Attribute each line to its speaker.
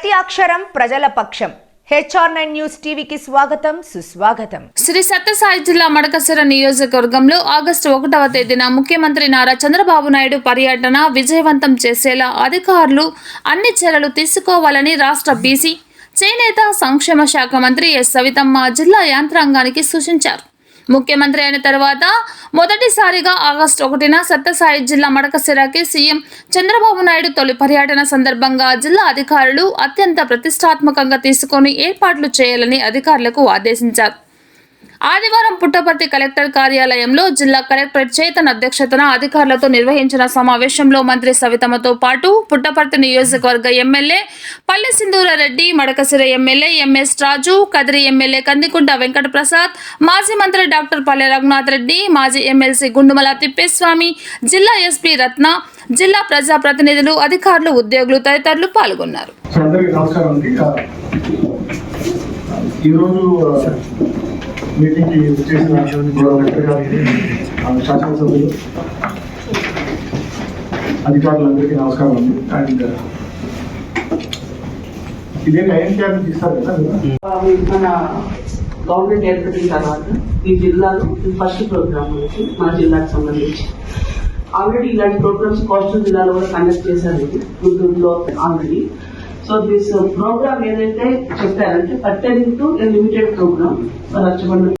Speaker 1: ప్రతి అక్షరం ప్రజల పక్షం. హెచ్ఆర్ నైన్ న్యూస్ టీవీకి స్వాగతం సుస్వాగతం.
Speaker 2: శ్రీ సత్యసాయి జిల్లా మడకసిర నియోజకవర్గంలో ఆగస్టు ఒకటవ తేదీన ముఖ్యమంత్రి నారా చంద్రబాబు నాయుడు పర్యటన విజయవంతం చేసేలా అధికారులు అన్ని చర్యలు తీసుకోవాలని రాష్ట్ర బీసీ చేనేత సంక్షేమ శాఖ మంత్రి ఎస్. సవితమ్మ జిల్లా యంత్రాంగానికి సూచించారు. ముఖ్యమంత్రి అయిన తర్వాత మొదటిసారిగా ఆగస్టు ఒకటిన సత్యసాయి జిల్లా మడకసిరకి సీఎం చంద్రబాబు నాయుడు తొలి పర్యటన సందర్భంగా జిల్లా అధికారులు అత్యంత ప్రతిష్టాత్మకంగా తీసుకొని ఏర్పాట్లు చేయాలని అధికారులకు ఆదేశించారు. ఆదివారం పుట్టపర్తి కలెక్టర్ కార్యాలయంలో జిల్లా కలెక్టర్ చేతన్ అధ్యక్షతన అధికారులతో నిర్వహించిన సమావేశంలో మంత్రి సవితమ్మతో పాటు పుట్టపర్తి నియోజకవర్గ MLA Palle Sindhura Reddy Madakasira MLA M S Raju Kadiri MLA Kandikunta Venkata Prasad మాజీ మంత్రి డాక్టర్ పల్లె రఘునాథ్ రెడ్డి మాజీ ఎమ్మెల్సీ గుండుమల తిప్పేస్వామి జిల్లా ఎస్పీ రత్న జిల్లా ప్రజాప్రతినిధులు అధికారులు ఉద్యోగులు తదితరులు పాల్గొన్నారు.
Speaker 3: ఈరోజు మీటింగ్కి చేసిన శాసనసభ్యులు అధికారులందరికీ నమస్కారం అండి. అండ్ uh, ఇదేంటి ఐఎన్టీఆర్ నుంచి ఇస్తారు కదా
Speaker 4: మన గవర్నమెంట్ ఏర్పడిన తర్వాత ఈ జిల్లాలో ఫస్ట్ ప్రోగ్రామ్ మనకి మన జిల్లాకు సంబంధించి. ఆల్రెడీ ఇలాంటి ప్రోగ్రామ్స్ కోస్టల్ జిల్లాలో కూడా కండక్ట్ చేశారు గుంటూరులో ఆల్రెడీ సో దిస్ ప్రోగ్రామ్ ఏదైతే చెప్పారంటే pertaining to limited programme Rachabanda